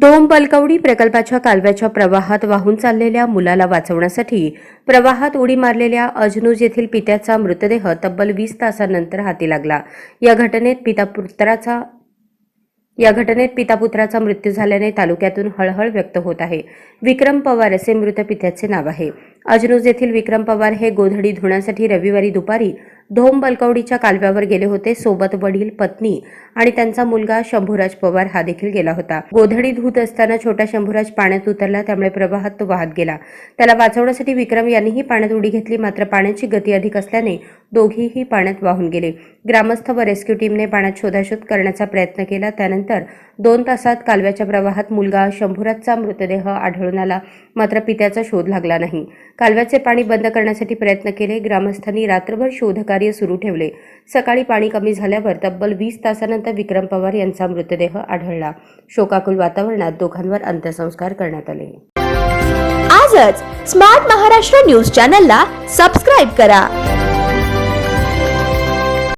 बलकवडी प्रकल्पाच्या कालव्याच्या प्रवाहात वाहून चाललेल्या मुलाला वाचवण्यासाठी प्रवाहात उडी मारलेल्या अजनूज येथील पित्याचा मृतदेह तब्बल वीस तासानंतर हाती लागला. या घटनेत पिता पुत्राचा या घटनेत पिता पुत्राचा मृत्यू झाल्याने तालुक्यातून हळहळ व्यक्त होत आहे. विक्रम पवार असे मृत पित्याचे नाव आहे. अजनुज येथील विक्रम पवार हे गोधडी धुण्यासाठी रविवारी दुपारी धोम बलकवडीच्या कालव्यावर गेले होते. सोबत वडील पत्नी आणि त्यांचा मुलगा शंभूराज पवार हा देखील गेला होता. गोधडी धुत असताना छोटा शंभूराज पाण्यात उतरला. त्यामुळे प्रवाहात तो वाहत गेला. त्याला वाचवण्यासाठी विक्रम यांनीही पाण्यात उडी घेतली. मात्र पाण्याची गती अधिक असल्याने दोघीही पाण्यात वाहून गेले. ग्रामस्थ व रेस्क्यू टीमने पाण्यात शोधाशोध करण्याचा प्रयत्न केला. त्यानंतर दोन तासात कालव्याच्या प्रवाहात मुलगा शंभूराजचा मृतदेह आढळून आला. मात्र पित्याचा शोध लागला नाही. कालव्याचे पाणी बंद करण्यासाठी प्रयत्न केले. ग्रामस्थांनी रात्रभर शोधकार्य सुरू ठेवले. सकाळी पाणी कमी झाल्यावर तब्बल वीस तासानंतर विक्रम पवार यांचा मृतदेह आढळला. शोकाकुल वातावरणात दोघांवर अंत्यसंस्कार करण्यात आले. आजच स्मार्ट महाराष्ट्र न्यूज चॅनलला सबस्क्राईब करा.